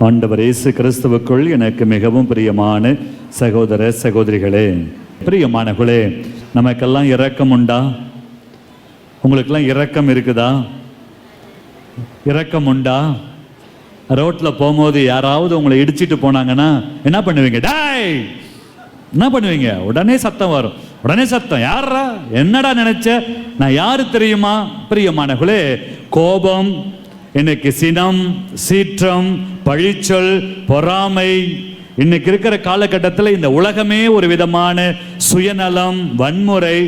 ஆண்டவர் இயேசு கிறிஸ்துவுக்குள் எனக்கு மிகவும் பிரியமான சகோதர சகோதரிகளே பிரியமானவர்களே நமக்கெல்லாம் இரக்கம் உண்டா? உங்களுக்கெல்லாம் இரக்கம் இருக்குதா? இரக்கம் உண்டா? ரோட்டில் போகும்போது யாராவது உங்களை இடிச்சிட்டு போனாங்கன்னா என்ன பண்ணுவீங்க? டாய்! என்ன பண்ணுவீங்க? உடனே சத்தம் வரும். உடனே சத்தம். யாரா என்னடா நினைச்ச? நான் யாரு தெரியுமா? பிரியமானவர்களே கோபம் இன்னைக்கு சினம் சீற்றம் பழிச்சொல் பொறாமை இன்னைக்கு இருக்கிற காலகட்டத்தில் இந்த உலகமே ஒரு விதமான சுயநலம் வன்முறை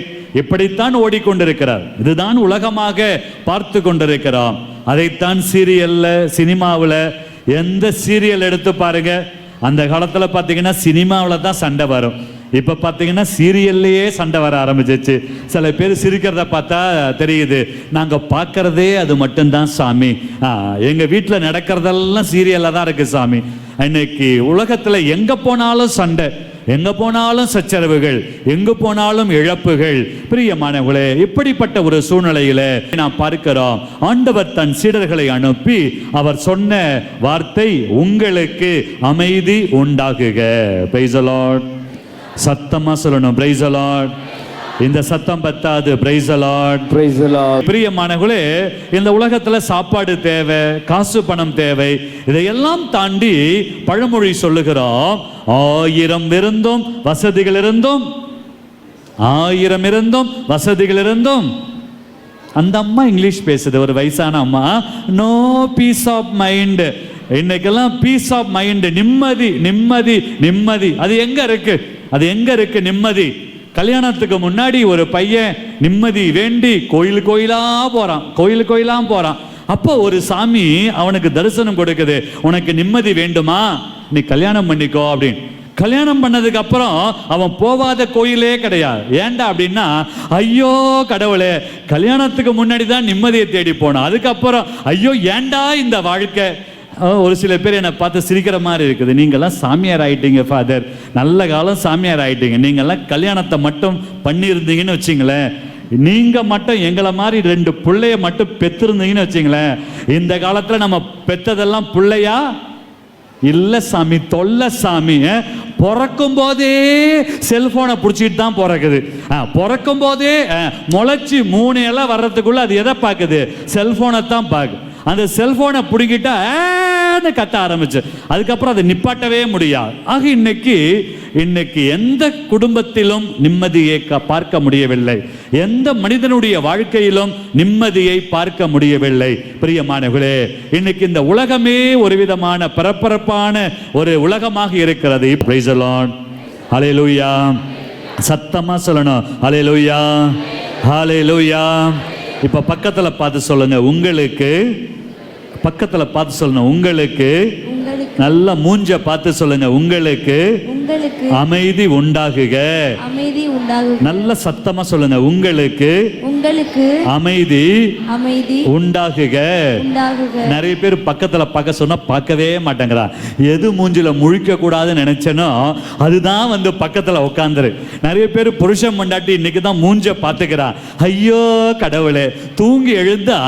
இப்படித்தான் ஓடிக்கொண்டிருக்கிறார். இதுதான் உலகமாக பார்த்து கொண்டிருக்கிறோம் அதைத்தான் சீரியல்ல சினிமாவில் எந்த சீரியல் எடுத்து பாருங்க. அந்த காலத்தில் பார்த்தீங்கன்னா சினிமாவில் தான் சண்டை வரும். இப்போ பார்த்தீங்கன்னா சீரியல்லையே சண்டை வர ஆரம்பிச்சிச்சு சில பேர் சிரிக்கிறத பார்த்தா தெரியுது. நாங்கள் பார்க்கறதே அது மட்டும்தான் சாமி. எங்கள் வீட்டில் நடக்கிறதெல்லாம் சீரியலில் தான் இருக்குது சாமி. இன்னைக்கு உலகத்தில் எங்கே போனாலும் சண்டை எங்கே போனாலும் சச்சரவுகள் எங்கு போனாலும் இழப்புகள். பிரியமானவர்களே இப்படிப்பட்ட ஒரு சூழ்நிலையில நாம் பார்க்கிறோம். ஆண்டவர் தன் சீடர்களை அனுப்பி அவர் சொன்ன வார்த்தை உங்களுக்கு அமைதி உண்டாகுக. Praise. சத்தமா சொல்லணும். பிரைஸ் அலாட் இந்த சத்தம் பத்தாது. Praise a lot the Lord. பிரியமானவர்களே இந்த உலகத்துல சாப்பாடு தேவை காசு பணம் தேவை இதையெல்லாம் தாண்டி பழமொழி சொல்லுகிறோம். ஆயிரம் இருந்தும் வசதிகள் இருந்தும் ஆயிரம் இருந்தும் வசதிகள் இருந்தும். அந்த அம்மா இங்கிலீஷ் பேசுது ஒரு வயசான அம்மா. நோ பீஸ் ஆஃப் மைண்ட் இன்னைக்கெல்லாம் பீஸ் ஆஃப் மைண்ட் நிம்மதி நிம்மதி நிம்மதி. அது எங்க இருக்கு? அது எங்க இருக்கு? நிம்மதி. கல்யாணத்துக்கு முன்னாடி ஒரு பையன் நிம்மதி வேண்டி கோயில் கோயிலா போறான். கோயில் கோயிலாக போறான். அப்போ ஒரு சாமி அவனுக்கு தரிசனம் கொடுக்குது. உனக்கு நிம்மதி வேண்டுமா? நீ கல்யாணம் பண்ணிக்கோ அப்படின்னு. கல்யாணம் பண்ணதுக்கு அப்புறம் அவன் போவாத கோயிலே கிடையாது. ஏன்டா அப்படின்னா ஐயோ கடவுளே கல்யாணத்துக்கு முன்னாடி தான் நிம்மதியை தேடி போனோம் அதுக்கப்புறம் ஐயோ ஏண்டா இந்த வாழ்க்கை? ஒரு சில பேர் என்னை பார்த்து சிரிக்கிற மாதிரி இருக்குது. நீங்கள்லாம் சாமியார் ஆயிட்டீங்க ஃபாதர் நல்ல காலம் சாமியார் ஆயிட்டீங்க. நீங்கள்லாம் கல்யாணத்தை மட்டும் பண்ணியிருந்தீங்கன்னு வச்சிங்களேன். நீங்கள் மட்டும் எங்களை மாதிரி ரெண்டு பிள்ளைய மட்டும் பெற்றிருந்தீங்கன்னு வச்சிங்களேன். இந்த காலத்தில் நம்ம பெற்றதெல்லாம் பிள்ளையா? இல்லை சாமி தொல்லை சாமி பிறக்கும் போதே செல்போனை பிடிச்சிட்டு தான் பிறக்குது. பிறக்கும் போதே முளைச்சி மூணு எல்லாம் வர்றதுக்குள்ள அது எதை பார்க்குது? செல்போனை தான் பார்க்கு அந்த செல்போனை பிடுங்கிட்டா ஏன்னு கத்த ஆரம்பிச்சு. அதுக்கப்புறம் அதை நிப்பாட்டவே முடியாது. ஆக இன்னைக்கு இன்னைக்கு எந்த குடும்பத்திலும் நிம்மதியை க- பார்க்க முடியவில்லை. எந்த மனிதனுடைய வாழ்க்கையிலும் நிம்மதியை பார்க்க முடியவில்லை. பிரியமானவர்களே இன்னைக்கு இந்த உலகமே ஒரு விதமான பரபரப்பான ஒரு உலகமாக இருக்கிறது. பிரைசலான் ஹலே லூயா சத்தமா சொல்லணும். ஹலே லூயா ஹலே லூயா இப்ப பக்கத்துல பார்த்து சொல்லுங்க. உங்களுக்கு பக்கத்தில் பார்த்து சொல்லணும் உங்களுக்கு நல்ல மூஞ்ச பார்த்து சொல்லுங்க. உங்களுக்கு அமைதி உண்டாகுக. அமைதி உண்டாகுக. நல்ல சத்தமா சொல்லுங்க. உங்களுக்கு உங்களுக்கு அமைதி அமைதி உண்டாகுக. நிறைய பேர் பக்கத்துல பார்க்க சொன்னா பார்க்கவே மாட்டேங்கிறா. எது மூஞ்சில முழிக்க கூடாதுன்னு நினைச்சனோ அதுதான் வந்து பக்கத்துல உட்காந்துரு நிறைய பேர் புருஷன் மண்டாட்டி இன்னைக்கு தான் மூஞ்ச பார்த்துக்கிறா. ஐயோ கடவுளே. தூங்கி எழுந்தா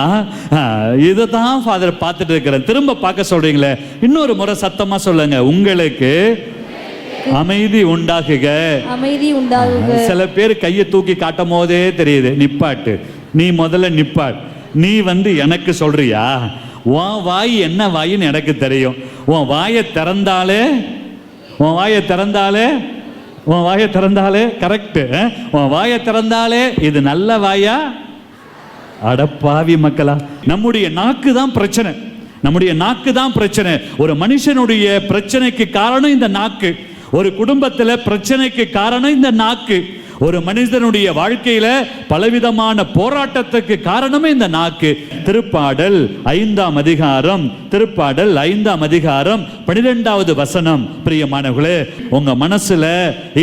இதை தான் ஃபாதர் பார்த்துட்டு இருக்கிறேன். திரும்ப பார்க்க சொல்றீங்களே. இன்னொரு முறை சத்தமா சொல்லுங்க. உங்களுக்கு அமைதி உண்டாகுக. அமைதி உண்டாகுக. சில பேர் கையை தூக்கி காட்டும் போதே தெரியுது நிப்பாட்டு. நீ முதல்ல நிப்பாட். நீ வந்து எனக்கு சொல்றியா? உன் வாய் என்ன வாயின்னு எனக்கு தெரியும். உன் வாயை திறந்தாலே உன் வாயை திறந்தாலே உன் வாயை திறந்தாலே கரெக்டு உன் வாயை திறந்தாலே இது நல்ல வாயா? அடப்பாவி மக்களா நம்முடைய நாக்கு தான் பிரச்சனை. நம்முடைய நாக்கு தான் பிரச்சனை. ஒரு மனுஷனுடைய பிரச்சனைக்கு காரணம் இந்த நாக்கு. ஒரு குடும்பத்தில் பிரச்சனைக்கு காரணம் இந்த நாக்கு. ஒரு மனிதனுடைய வாழ்க்கையில பலவிதமான போராட்டத்துக்கு காரணமே இந்த நாக்கு. திருப்பாடல் ஐந்தாம் அதிகாரம் திருப்பாடல் ஐந்தாம் அதிகாரம் பனிரெண்டாவது வசனம். பிரியமானவர்களே உங்க மனசுல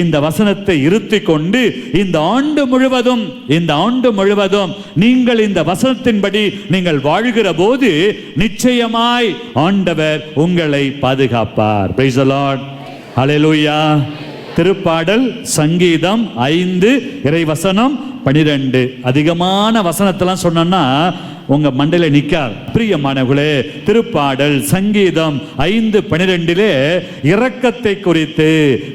இந்த வசனத்தை இருத்தி கொண்டு இந்த ஆண்டு முழுவதும் இந்த ஆண்டு முழுவதும் நீங்கள் இந்த வசனத்தின்படி நீங்கள் வாழ்கிற போது நிச்சயமாய் ஆண்டவர் உங்களை பாதுகாப்பார். Praise the திருப்பாடல் சங்கீதம் ஐந்து இறைவசனம் பனிரெண்டு. அதிகமான வசனத்தெல்லாம் சொன்னோன்னா உங்க மண்டல நிக்கார் பிரியமானவர்களே திருப்பாடல் சங்கீதம் ஐந்து பனிரெண்டிலே இரக்கத்தை குறித்து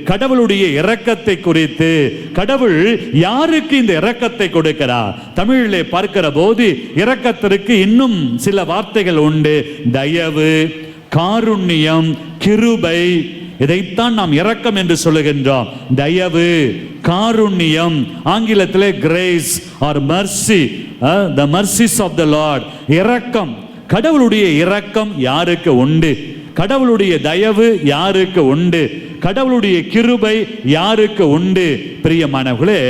கடவுளுடைய இரக்கத்தை குறித்து கடவுள் யாருக்கு இந்த இரக்கத்தை கொடுக்கிறார் தமிழிலே பார்க்கிற போது இரக்கத்திற்கு இன்னும் சில வார்த்தைகள் உண்டு. தயவு காருண்யம் கிருபை இதைத்தான் நாம் இரக்கம் என்று சொல்லுகின்றோம். தயவு காருண்யம் ஆங்கிலத்திலே grace or mercy the mercies of the Lord இரக்கம் கடவுளுடைய இரக்கம் யாருக்கு உண்டு? கடவுளுடைய தயவு யாருக்கு உண்டு? கடவுளுடைய கிருபை யாருக்கு உண்டு? பிரியமானவர்களே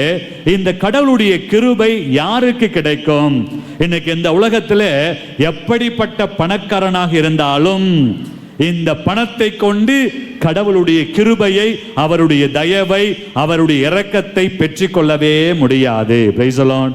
இந்த கடவுளுடைய கிருபை யாருக்கு கிடைக்கும்? இன்னைக்கு இந்த உலகத்தில் எப்படிப்பட்ட பணக்காரனாக இருந்தாலும் இந்த பணத்தை கொண்டு கடவுளுடைய கிருபையை அவருடைய தயவை அவருடைய இரக்கத்தை பெற்றுக்கொள்ளவே முடியாது. Praise the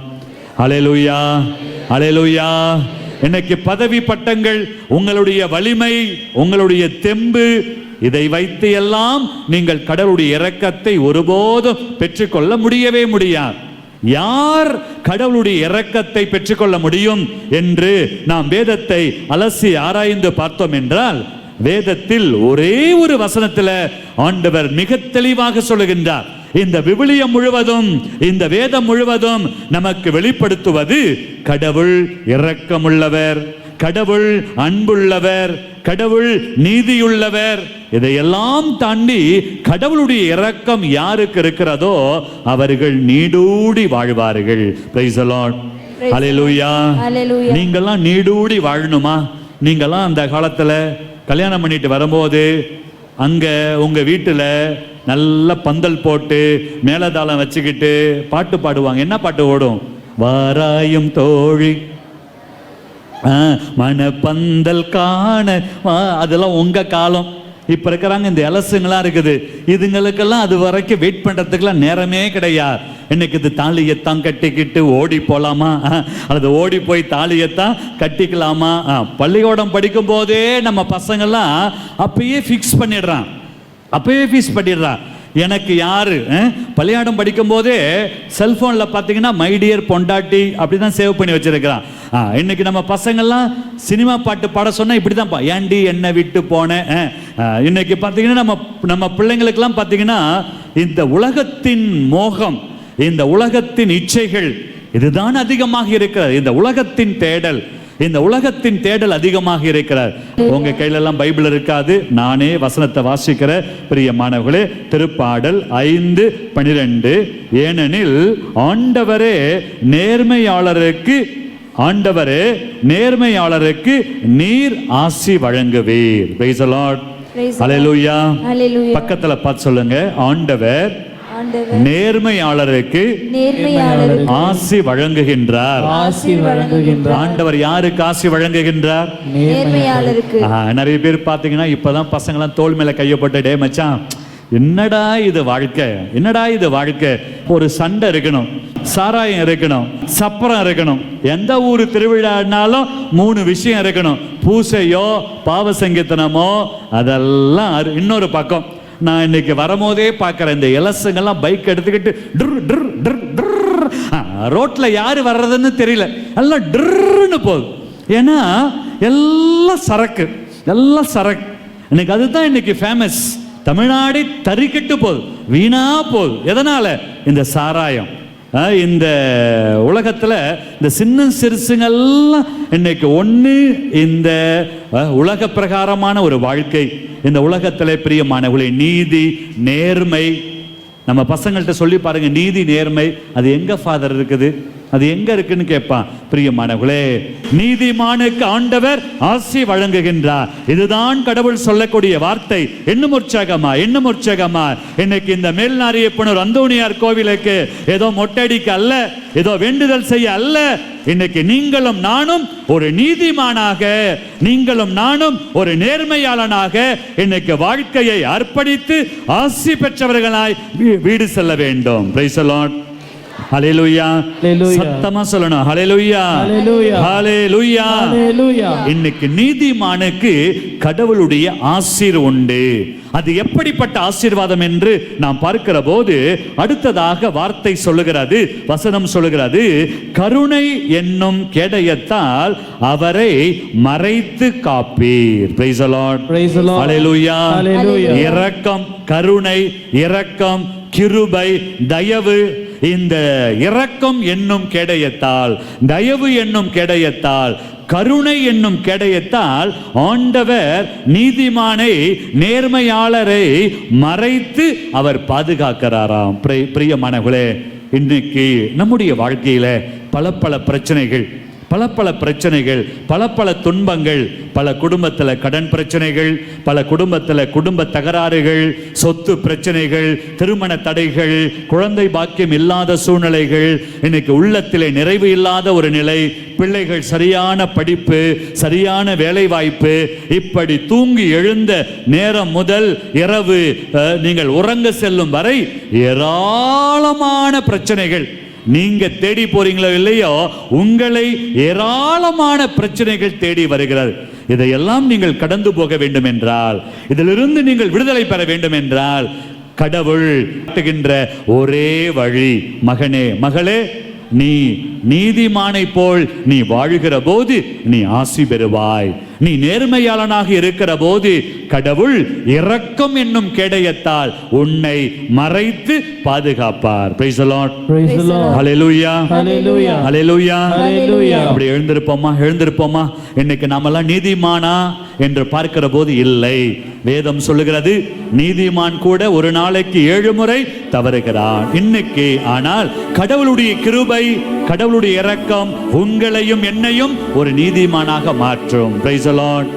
இன்னைக்கு பதவி பட்டங்கள் உங்களுடைய வலிமை உங்களுடைய தெம்பு இதை வைத்து எல்லாம் நீங்கள் கடவுளுடைய இரக்கத்தை ஒருபோதும் பெற்றுக்கொள்ள முடியவே முடியாது. யார் கடவுளுடைய இரக்கத்தை பெற்றுக்கொள்ள முடியும் என்று நாம் வேதத்தை அலசி ஆராய்ந்து பார்த்தோம் என்றால் வேதத்தில் ஒரே ஒரு வசனத்தில் ஆண்டவர் மிக தெளிவாக சொல்லுகின்றார். இந்த விவிலியம் முழுவதும் இந்த வேதம் முழுவதும் நமக்கு வெளிப்படுத்துவது கடவுள் இரக்கமுள்ளவர் கடவுள் அன்புள்ளவர் கடவுள் நீதியுள்ளவர். இதையெல்லாம் தாண்டி கடவுளுடைய இரக்கம் யாருக்கு இருக்கிறதோ அவர்கள் நீடூடி வாழ்வார்கள். நீங்கெல்லாம் நீடூடி வாழணுமா? நீங்கெல்லாம் அந்த காலத்துல கல்யாணம் பண்ணிட்டு வரும்போது அங்கே உங்கள் வீட்டில் நல்ல பந்தல் போட்டு மேலதாளம் வச்சுக்கிட்டு பாட்டு பாடுவாங்க. என்ன பாட்டு ஓடும்? வாராயும் தோழி. ஆ, மணப்பந்தல் காண அதெல்லாம் உங்கள் காலம். இப்ப இருக்கிறாங்க இந்த எலசுங்களாம் இருக்குது. இதுங்களுக்கெல்லாம் அது வரைக்கும் வெயிட் பண்றதுக்கெல்லாம் நேரமே கிடையாது. இன்னைக்கு இது தாலியத்தான் கட்டிக்கிட்டு ஓடி போகலாமா அல்லது ஓடி போய் தாலியத்தான் கட்டிக்கலாமா? ஆ, பள்ளிக்கூடம் படிக்கும் போதே நம்ம பசங்கள்லாம் அப்பயே ஃபிக்ஸ் பண்ணிடுறான். அப்பயே ஃபிக்ஸ் பண்ணிடுறான். எனக்கு யாரு பள்ளியாடம் படிக்கும் போதே செல்போன்ல பார்த்தீங்கன்னா மை டியர் பொண்டாட்டி அப்படி தான் சேவ் பண்ணி வச்சிருக்கிறான். இன்னைக்கு நம்ம பசங்கள்லாம் சினிமா பாட்டு பாட சொன்னா இப்படி தான் ஏண்டி என்ன விட்டு போனேன் இன்னைக்கு பார்த்தீங்கன்னா நம்ம நம்ம பிள்ளைங்களுக்கெல்லாம் பார்த்தீங்கன்னா இந்த உலகத்தின் மோகம் இந்த உலகத்தின் இச்சைகள் இதுதான் அதிகமாக இருக்கிறது. இந்த உலகத்தின் தேடல் இந்த உலகத்தின் தேடல் அதிகமாக இருக்கிறார். உங்க கையில எல்லாம் பைபிள் இருக்காது. நானே வசனத்தை வாசிக்கிற பிரியமானவர்களே திருப்பாடல் ஐந்து பனிரெண்டு. ஏனெனில் ஆண்டவரே நேர்மையாளருக்கு ஆண்டவரே நேர்மையாளருக்கு நீர் ஆசி வழங்குவீர். பக்கத்துல பார்த்து சொல்லுங்க. ஆண்டவர் நேர்மையாளருக்கு ஆசி வழங்குகின்றார். ஆண்டவர் யாருக்கு ஆசி வழங்குகின்றார்? நிறைய பேர் பார்த்தீங்கன்னா இப்பதான் பசங்களாம் தோல் மேல கையை போட்டு டே மச்சான் என்னடா இது வாழ்க்கை? என்னடா இது வாழ்க்கை? ஒரு சண்டை இருக்கணும் சாராயம் இருக்கணும் சப்பரம் இருக்கணும். எந்த ஊர் திருவிழானாலும் மூணு விஷயம் இருக்கணும். பூசையோ பாவ சங்கீதனமோ அதெல்லாம் இன்னொரு பக்கம். நான் இன்னைக்கு வரும்போதே பார்க்குறேன். இந்த இலசுங்கெல்லாம் பைக் எடுத்துக்கிட்டு ட்ரு ட்ரு ட்ரு ட்ரு. ரோட்டில் யார் வர்றதுன்னு தெரியல. எல்லாம் ட்ருன்னு போகுது. ஏன்னா எல்லாம் சரக்கு எல்லாம் சரக்கு. இன்னைக்கு அதுதான் இன்னைக்கு ஃபேமஸ் தமிழ்நாடு தறிக்கிட்டு போகுது. வீணா போகுது. எதனால? இந்த சாராயம். இந்த உலகத்தில் இந்த சின்ன சிறுசுங்கள்லாம் இன்னைக்கு ஒன்று இந்த உலக பிரகாரமான ஒரு வாழ்க்கை. இந்த உலகத்தில் பிரியமானவர்களே நீதி நேர்மை. நம்ம பசங்கள்கிட்ட சொல்லி பாருங்கள் நீதி நேர்மை. அது எங்கே ஃபாதர் இருக்குது? அது எங்க இருக்குன்னு கேட்பான். பிரியமானவர்களே நீதிமானுக்கு ஆண்டவர் ஆசி வழங்குகின்றார். இதுதான் கடவுள் சொல்லக்கூடிய வார்த்தை. இன்னும் உற்சாகமா இன்னும் உற்சாகமா? இன்னைக்கு இந்த மேல்நாரியப்பனூர் அந்தோணியார் கோவிலுக்கு ஏதோ மொட்டடிக்கு அல்ல ஏதோ வேண்டுதல் செய்ய அல்ல. இன்னைக்கு நீங்களும் நானும் ஒரு நீதிமானாக நீங்களும் நானும் ஒரு நேர்மையாளனாக இன்னைக்கு வாழ்க்கையை அர்ப்பணித்து ஆசி பெற்றவர்களாய் வீ- வீடு செல்ல வேண்டும். Praise. ஹalleluya. சத்தமா சொல்லணும் ஹalleluya. ஹalleluya. இன்னைக்கு நீதிமானுக்கு கடவுளுடைய ஆசீர் உண்டு அது எப்படிப்பட்ட ஆசீர்வாதம் என்று நாம் பார்க்கிற போது அடுத்ததாக வார்த்தை சொல்லுகிறது வசனம் சொல்லுகிறது கருணை என்னும் கேடயத்தால் அவரை மறைத்து காப்பீர் Lord. Hallelujah. Hallelujah. இரக்கம் கருணை இரக்கம் கிருபை தயவு இந்த இரக்கம் என்னும் கேடயத்தால் தயவு என்னும் கேடயத்தால் கருணை என்னும் கேடயத்தால் ஆண்டவர் நீதிமானை நேர்மையாளரை மறைத்து அவர் பாதுகாக்கிறாராம். பிரிய- பிரியமானவர்களே இன்னைக்கு நம்முடைய வாழ்க்கையில பல பல பிரச்சனைகள் பல பல பிரச்சனைகள் பல பல துன்பங்கள் பல குடும்பத்தில் கடன் பிரச்சனைகள் பல குடும்பத்தில் குடும்ப தகராறுகள் சொத்து பிரச்சனைகள் திருமண தடைகள் குழந்தை பாக்கியம் இல்லாத சூழ்நிலைகள் இன்னைக்கு உள்ளத்திலே நிறைவு இல்லாத ஒரு நிலை பிள்ளைகள் சரியான படிப்பு சரியான வேலை வாய்ப்பு இப்படி தூங்கி எழுந்த நேரம் முதல் இரவு நீங்கள் உறங்க செல்லும் வரை ஏராளமான பிரச்சனைகள். நீங்க தேடி போறீங்களோ இல்லையோ உங்களை ஏராளமான பிரச்சனைகள் தேடி வருகிறது இதையெல்லாம் நீங்கள் கடந்து போக வேண்டும் என்றால் இதிலிருந்து நீங்கள் விடுதலை பெற வேண்டும் என்றால் கடவுள் காட்டுகின்ற ஒரே வழி மகனே மகளே நீ நீதிமானை போல் நீ வாழ்கிற போது நீ ஆசி பெறுவாய். நீ நேர்மையாளனாக இருக்கிற போது கடவுள் இரக்கம் என்னும் கேடயத்தால் உன்னை மறைத்து பாதுகாப்பார் Praise the Lord. Praise the Lord. Hallelujah. Hallelujah. Hallelujah. Hallelujah. அப்படி எழுந்திருப்போமா எழுந்திருப்போமா இன்னைக்கு நாமெல்லாம் நீதிமானா என்று பார்க்கிற போது இல்லை. வேதம் சொல்லுகிறது நீதிமான் கூட ஒரு நாளைக்கு ஏழு முறை தவறுகிறான். இன்னைக்கு ஆனால் கடவுளுடைய கிருபை கடவுளுடைய இரக்கம் உங்களையும் என்னையும் ஒரு நீதிமானாக மாற்றும். பிரைசலான்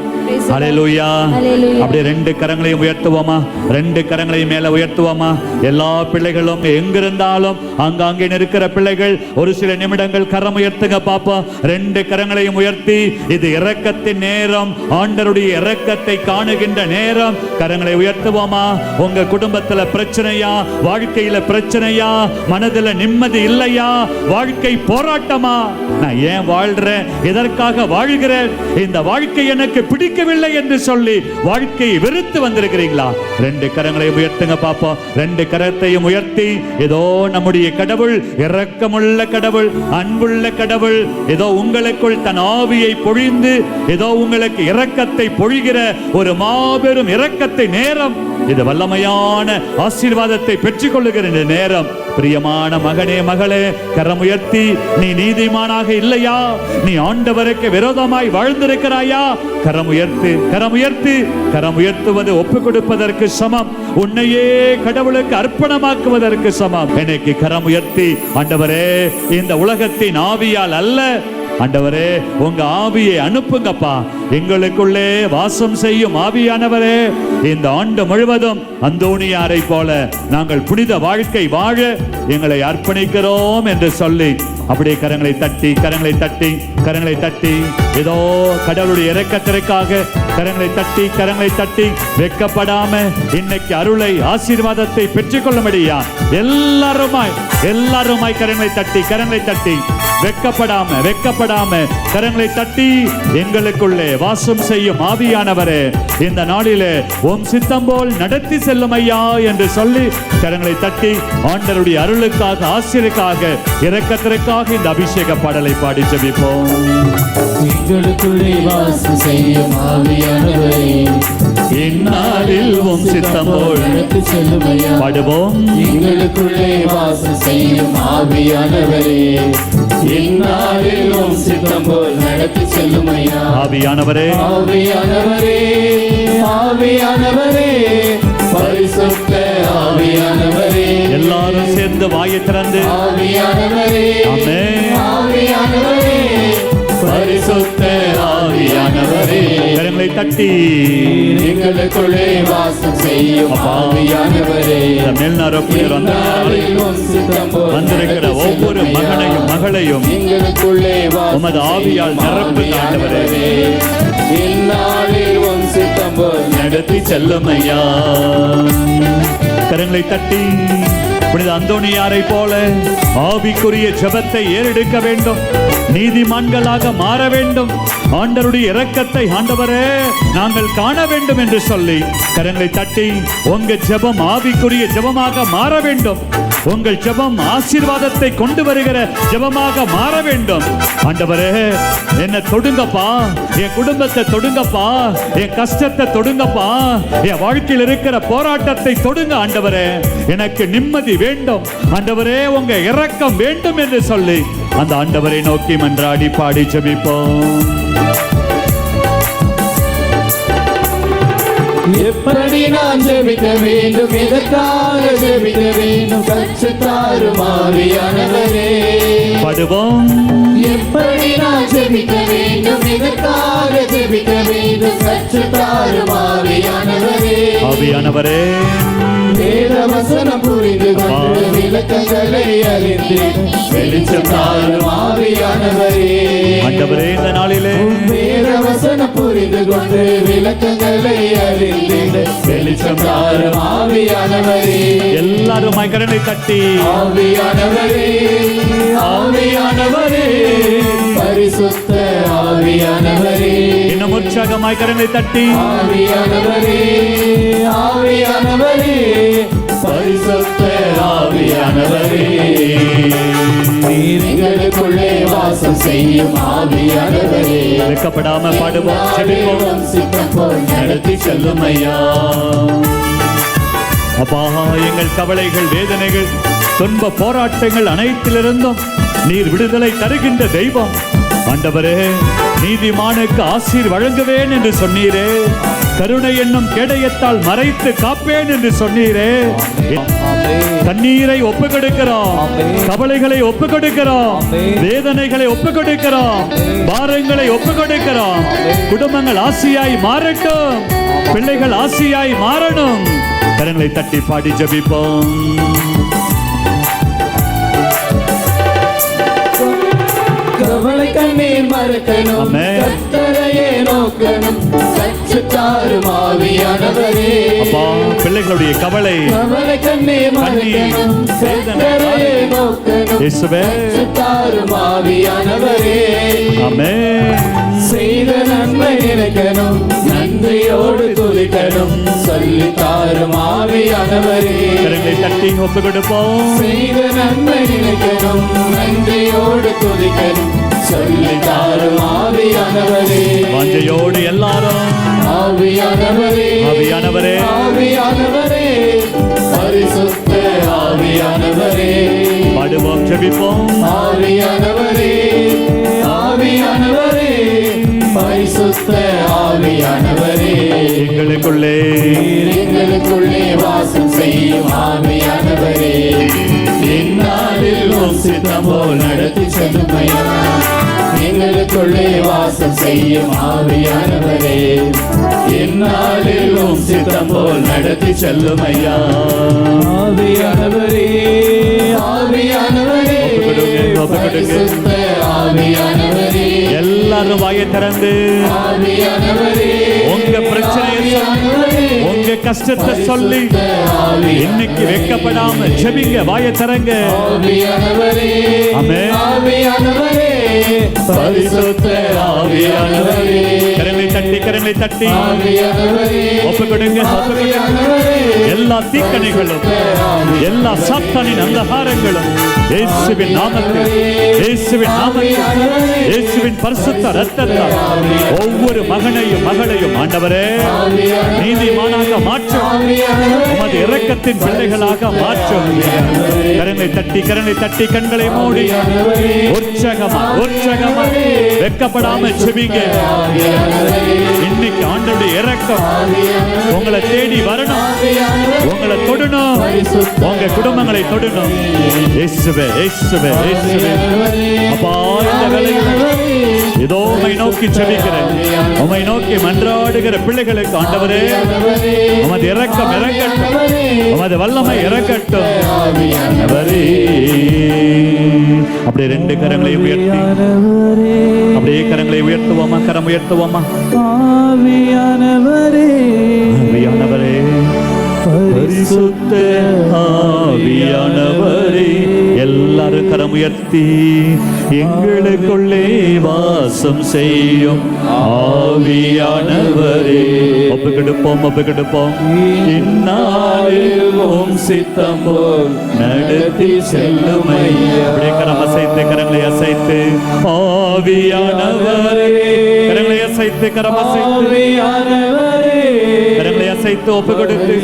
Hallelujah. அப்படியே ரெண்டு கரங்களையும் உயர்த்துவோமா? ரெண்டு கரங்களையும் மேல உயர்த்துவோமா? எல்லா பிள்ளைகளும் எங்கிருந்தாலும் அங்காங்கே இருக்கிற பிள்ளைகள் ஒரு சில நிமிடங்கள் கரம் உயர்த்துங்க பாப்போம் ரெண்டு கரங்களையும் உயர்த்தி இது இரக்கத்தின் நேரம் ஆண்டருடைய இரக்கத்தை காணுகின்ற நேரம். கரங்களை உயர்த்துவோமா? உங்க குடும்பத்துல பிரச்சனையா? வாழ்க்கையில பிரச்சனையா? மனதுல நிம்மதி இல்லையா? வாழ்க்கை போராட்டமா? நான் ஏன் வாழ்றேன்? எதற்காக வாழ்கிறேன்? இந்த வாழ்க்கை எனக்கு பிடிக்கவில்லை. என்று சொல்லி வாழ்க்கையை வெறுத்து வந்திருக்கிறீங்களா? ரெண்டு கரங்களை உயர்த்துங்க பாப்போம் ரெண்டு கரத்தையும் உயர்த்தி ஏதோ நம்முடைய கடவுள் இரக்கமுள்ள கடவுள் அன்புள்ள கடவுள் ஏதோ உங்களுக்குள் தன் ஆவியை பொழிந்து ஏதோ உங்களுக்கு இரக்கத்தை பொழிகிற ஒரு மாபெரும் இரக்கத்தை நேரம் இது வல்லமையான ஆசீர்வாதத்தை பெற்றுக் கொள்ளுகிற நேரம். பிரியமான மகனே மகளே கரம் உயர்த்தி நீ நீதிமானாக இல்லையா? நீ ஆண்டவருக்கு விரோதமாய் வாழ்ந்திருக்கிறாயா? கரம் கரமுயர்த்து கரம் கரம் உயர்த்துவது ஒப்பு கொடுப்பதற்கு சமம். உன்னையே கடவுளுக்கு அர்ப்பணமாக்குவதற்கு சமம். எனக்கு கரம் உயர்த்தி ஆண்டவரே இந்த உலகத்தின் ஆவியால் அல்ல ஆண்டவரே உங்க ஆவியை அனுப்புங்கப்பா. எங்களுக்குள்ளே வாசம் செய்யும் ஆவியானவரே இந்த ஆண்டு முழுவதும் அந்தோணியாரை போல நாங்கள் புனித வாழ்க்கை வாழ எங்களை அர்ப்பணிக்கிறோம் என்று சொல்லி அப்படியே கரங்களை தட்டி கரங்களை தட்டி கரங்களை தட்டி ஏதோ கடவுளுடைய இறக்கத்திற்காக கரங்களை தட்டி கரங்களை தட்டி வெக்கப்படாம இன்னைக்கு அருளை ஆசீர்வாதத்தை பெற்றுக்கொள்ளும்படியா? எல்லாருமாய் எல்லாருமாய் கரங்களை தட்டி கரங்களை தட்டி வெக்கப்படாம வெக்கப்படாம கரங்களை தட்டி எங்களுக்குள்ளே வாசம் செய்யும் ஆவியானவரே இந்த நாளிலே உன் சித்தம் போல் நடத்தி செல்லும் ஐயா என்று சொல்லி கரங்களை தட்டி ஆண்டருடைய அருளுக்காக ஆசிரியக்காக இரக்கத்திற்காக இந்த அபிஷேக பாடலை பாடி ஜபிப்போம். எங்களுக்குள்ளே வாசம் செய்யும் ஆவியானவரே இந்நாளில் உம் சித்தம் போல் செல்லுமையா? பாடுவோம். எங்களுக்குள்ளே வாசம் செய்யும் ஆவியானவரே. இந்நாளில் உம் சித்தம் போல் நடத்தி செல்லுமையா? ஆவியானவரே. ஆவியானவரே ஆவியானவரே. தட்டி எங்களுக்குள்ளே வாசம் செய்யும் ஆவியானவரே மேல்நாரப்புயர் போல் வந்திருக்கிற ஒவ்வொரு செல்லுமையா. மகனையும் மகளையும் எங்களுக்குள்ளே உமது ஆவியால் நிரப்புங்க ஆண்டவரே. இந்நாளில் உம் சித்தம் போல் நடத்தி செல்லும் ஐயா கரங்களை தட்டி புனித அந்தோணியாரை போல ஆவிக்குரிய ஜெபத்தை ஏறெடுக்க வேண்டும். நீதிமான்களாக மாற வேண்டும். ஆண்டருடைய இரக்கத்தை ஆண்டவரே நாங்கள் காண வேண்டும் என்று சொல்லி கரங்களை தட்டி உங்க ஜெபம் ஆவிக்குரிய ஜெபமாக மாற வேண்டும். உங்கள் ஜெபம் ஆசீர்வாதத்தை கொண்டு வருகிற ஜெபமாக மாற வேண்டும். ஆண்டவரே என்னை தொடுங்கப்பா. என் குடும்பத்தை தொடுங்கப்பா. என் கஷ்டத்தை தொடுங்கப்பா. என் வாழ்க்கையில் இருக்கிற போராட்டத்தை தொடுங்க ஆண்டவரே. எனக்கு நிம்மதி வேண்டும். ஆண்டவரே உங்க இறக்கம் வேண்டும் என்று சொல்லி அந்த ஆண்டவரை நோக்கி மன்றாடி பாடி ஜெபிப்போம். எப்படி நான் ஜெபிக்க வேண்டும்? எதற்காக ஜெபிக்க வேண்டும்? கற்றுத்தாரும் ஆவியானவரே பாடுவோம். எப்படி நான் ஜெபிக்க வேண்டும்? எதற்காக ஜெபிக்க வேண்டும்? கற்றுத்தாரும் ஆவியானவரே ஆவியானவரே. வேத வசனம் புரிந்து கொண்டு விளக்கங்களை அறிந்து வெளிச்சம் தாரும் ஆவியானவரே ஆண்டவரே இந்த நாளிலே வேத வசனம் புரிந்து கொண்டு விளக்கங்களை அறிந்து வெளிச்சம் தாரும் ஆவியானவரே. எல்லாரும் கரனை தட்டி. ஆவியானவரே ஆவியானவரே. பரிசுத்த ஆவியானவரே. இன்னும் உற்சாகமாய் கரனை தட்டி. ஆவியானவரே ஆவியானவரே. பரிசுத்த ஆவியானவரே நீர் எங்களுக்குள்ளே வாசம் செய்யும் ஆவியானவரே. வெக்கப்படாம பாடுவோம் சித்தம் போல் நடத்தி செல்லும் ஐயா. அப்பா எங்கள் கவலைகள் வேதனைகள் துன்ப போராட்டங்கள் அனைத்திலிருந்தும் நீர் விடுதலை தருகின்ற தெய்வம். ஆண்டவரே நீதிமானுக்கு ஆசீர் வழங்குவேன் என்று சொன்னீரே. கருணை என்னும் கேடயத்தால் மறைத்து காப்பேன் என்று சொன்னீரே. தண்ணீரை ஒப்பு கொடுக்கிறோம் கவலைகளை ஒப்பு கொடுக்கிறோம் வேதனைகளை ஒப்பு கொடுக்கிறோம் பாரங்களை ஒப்பு கொடுக்கிறோம் குடும்பங்கள் ஆசியாய் மாறட்டும். பிள்ளைகள் ஆசியாய் மாறணும். கரங்களை தட்டி பாடி ஜபிப்போம். கவலை கண்ணீர் மறக்கணும். கத்தரையே நோக்கணும். கற்றுத்தாரும் ஆவியானவரே அப்பா பிள்ளைகளுடைய கவலை கவலை கண்ணீர் மறக்கணும். கத்தரையே நோக்கணும் இயேசுவே. கற்றுத்தாரும் ஆவியானவரே ஆமே செய்த நன்மை நினைக்கணும். நன்றியோடு துதிக்கணும். சொல்லி தாரும் ஆவியானவரே கரங்களை தட்டி ஒப்பு கொடுப்போம். செய்த நன்மை நினைக்கணும். நன்றியோடு துதிக்கணும். சொல்லி தாரும் ஆவியானவரே. வாஞ்சையோடு எல்லாரும். ஆவியானவரே. ஆவியானவரே. ஆவியானவரே. பரிசுத்த ஆவியானவரே. பாடுவோம் ஜபிப்போம் ஆவியானவரே. ஆவியானவரே. பரிசுத்த ஆவியானவரே. எங்களுக்குள்ளே. எங்களுக்குள்ளே வாசம் செய்யும் ஆவியானவரே. உம் சித்தம் நடத்தி செல்லுமையா எங்களுக்குள்ளே வாசம் செய்யும் ஆவியானவரே. எந்நாளில் உம் சித்தம் போல் நடத்தி செல்லுமையா ஆவியானவரே. ஆவியானவரே. ஒப்புக்கொடுங்க, ஒப்புக்கொடுங்க. எல்லாரும் வாயை திறந்து. உங்க பிரச்சனையை சொல்லி உங்க கஷ்டத்தை சொல்லி இன்னைக்கு வெக்கப்படாம ஜெபிங்க வாயை தரங்க கரங்களை தட்டி கரங்களை தட்டி. ஒப்பு கொடுங்க ஒப்பு கொடுங்க. எல்லா தீக்கணைகளும் எல்லா சாத்தானின் அந்தகாரங்களும் இயேசுவின் நாமத்தில் இயேசுவின் நாமத்தில் இயேசுவின் பரிசுத்த ரத்தத்தால் ஒவ்வொரு மகனையும் மகளையும் ஆண்டவரே நீதிமானாக மாற்றும் உமது இரக்கத்தின் பிள்ளைகளாக மாற்றும். கரங்களை தட்டி கரங்களை தட்டி கண்களை மூடி உற்சகமா உற்சகமா வெக்கப்படாம செவிங்க இன்னைக்கு ஆண்டோடைய இறக்கம். உங்களை தேடி வரணும். உங்களை தொடணும். உங்க குடும்பங்களை தொடணும். இயேசுவே இயேசுவே இயேசுவே. அப்பா இந்த வேளையில் நோக்கி செபிக்கிறேன் உம்மை நோக்கி மன்றாடுகிற பிள்ளைகளுக்கு ஆண்டவரே உமது இறக்கம் இறக்கட்டும் உமது வல்லமை இறக்கட்டும் அப்படியே ரெண்டு கரங்களை உயர்த்தி. அப்படியே கரங்களை உயர்த்துவோமா கரம் உயர்த்துவோமா? ஆவியானவரே. ஆவியானவரே. பரிசுத்த ஆவியானவரே. எல்லாரும் கரம் உயர்த்தி எங்களுக்குள்ளே வாசம் செய்யும் ஆவியானவரே. ஒப்பு கெடுப்போம் ஒப்பு கெடுப்போம் இந்நாளில் உம் சித்தம் போல் நடத்தி செல்லுமை அப்படியே கரம் அசைத்து கரங்களை அசைத்து ஆவியானவரே. அசைத்து கரம் அசைத்து. கரங்களை அசைத்து ஒப்பு கொடுத்து.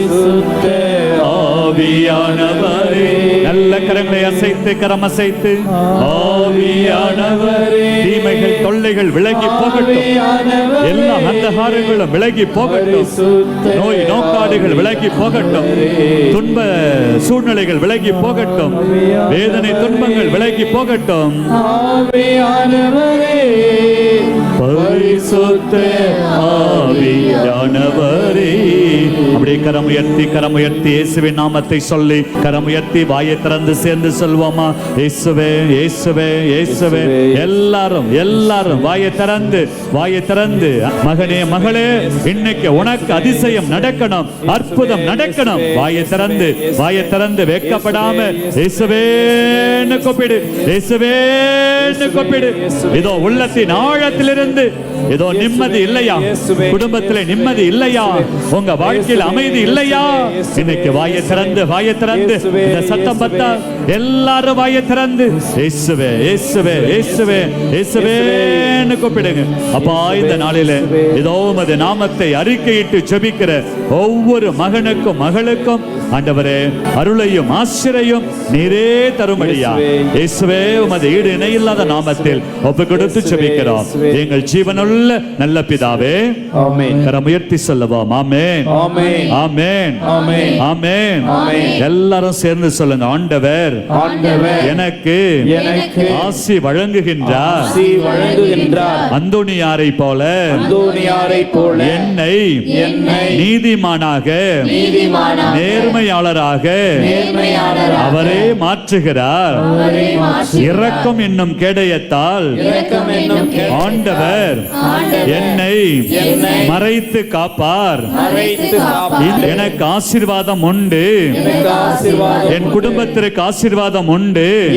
ஆவியானவரே. நல்ல கரங்களை அசைத்து கரம் அசைத்து. ஆவியானவரே. தீமைகள் தொல்லைகள் விலகி போகட்டும். எல்லா அந்தகாரங்களும் விலகி போகட்டும். நோய் நோக்காடுகள் விலகி போகட்டும். துன்ப சூழ்நிலைகள் விலகி போகட்டும். வேதனை துன்பங்கள் விலகி போகட்டும். பரிசுத்த ஆவியானவரே. அப்படியே கரம் உயர்த்தி கரம் உயர்த்தி இயேசுவின் நாமத்தை சொல்லி கரம் உயர்த்தி வாயை திறந்து சேர்ந்து சொல்வோமா? இயேசுவே இயேசுவே இயேசுவே. எல்லாரும் எல்லாரும் வாயை திறந்து வாயை திறந்து. மகனே மகளே இன்னைக்கு உனக்கு அதிசயம் நடக்கணும் அற்புதம் நடக்கணும். வாயை திறந்து வாயை திறந்து வெட்கப்படாம இயேசுவேன்னு கூப்பிடு இயேசுவேன்னு கூப்பிடு. இதோ உள்ளத்தின் ஆழத்திலிருந்து ஏதோ நிம்மதி இல்லையா? குடும்பத்திலே நிம்மதி இல்லையா? உங்க வாழ்க்கையில் அமைதி இல்லையா? இன்னைக்கு வாயை திறந்து வாயை திறந்து இந்த சத்தம் பத்தா எல்லாரும் வாயை திறந்து இயேசுவே இயேசுவே இயேசுவே இயேசுவேன்னு கூப்பிடுங்க. அப்பா இந்த நாளில இதோ உமது நாமத்தை அறிக்கையிட்டு ஜெபிக்கிற ஒவ்வொரு மகனுக்கும் மகளுக்கும் ஆண்டவரே அருளையும் ஆசிரையும் நீரே தரும்படியா. இயேசுவே. உமது ஈடு இணையில்லாத நாமத்தில் ஒப்பு கொடுத்து ஜெபிக்கிறோம். எங்கள் ஜீவனுள்ள நல்ல பிதாவே. உயர்த்தி சொல்லவோம் ஆமென். ஆமென். ஆமென். எல்லாரும் சேர்ந்து சொல்லுங்க ஆண்டவர் ஆண்டவர் எனக்கு எனக்கு ஆசி வழங்குகின்றார். அந்தோணியாரை போல அந்தோனியாரை போல என்னை என்னை நீதிமானாக நேர்மையாளராக அவரே மாற்றுகிறார். இரக்கம் என்னும் கேடயத்தால் கே- ஆண்டவர். என்னை மறைத்து காப்பார். எனக்கு ஆசீர்வாதம் உண்டு. என் குடும்பத்திற்கு ஆசீர்வாதம் உண்டு.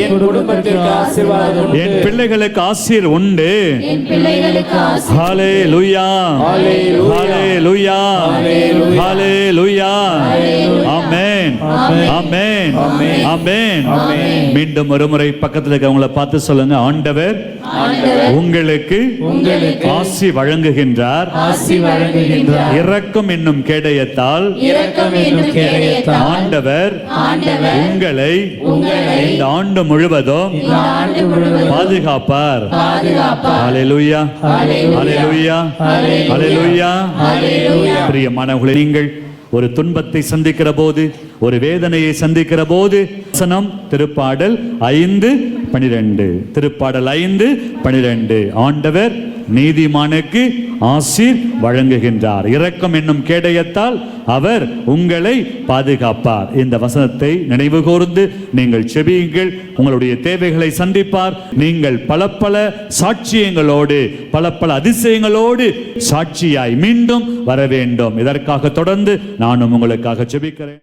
என் பிள்ளைகளுக்கு ஆசீர் உண்டு. ஹாலே லுயா. ஹாலே லுயா. ஹாலே லுயா ஆமென் ஆமென் ஆமென் மீண்டும் ஒரு முறை பக்கத்துல இருக்கவங்கள பார்த்து சொல்லுங்க. ஆண்டவர் உங்களுக்கு ஆசி வழங்குகின்றார். இரக்கம் என்னும் கேடயத்தால் ஆண்டவர் உங்களை இந்த ஆண்டு முழுவதும் பாதுகாப்பார். ஹalleluya ஹalleluya ஹalleluya. பிரியமானவர்களே நீங்கள் ஒரு துன்பத்தை சந்திக்கிற போது ஒரு வேதனையை சந்திக்கிற போது வசனம் திருப்பாடல் ஐந்து பனிரெண்டு. திருப்பாடல் ஐந்து பனிரெண்டு. ஆண்டவர் நீதிமானுக்கு ஆசீர் வழங்குகின்றார். இரக்கம் என்னும் கேடயத்தால் அவர் உங்களை பாதுகாப்பார். இந்த வசனத்தை நினைவு கூர்ந்து நீங்கள் செபியுங்கள். உங்களுடைய தேவைகளை சந்திப்பார். நீங்கள் பல பல சாட்சியங்களோடு பல பல அதிசயங்களோடு சாட்சியாய் மீண்டும் வர வேண்டும். இதற்காக தொடர்ந்து நானும் உங்களுக்காக செபிக்கிறேன்.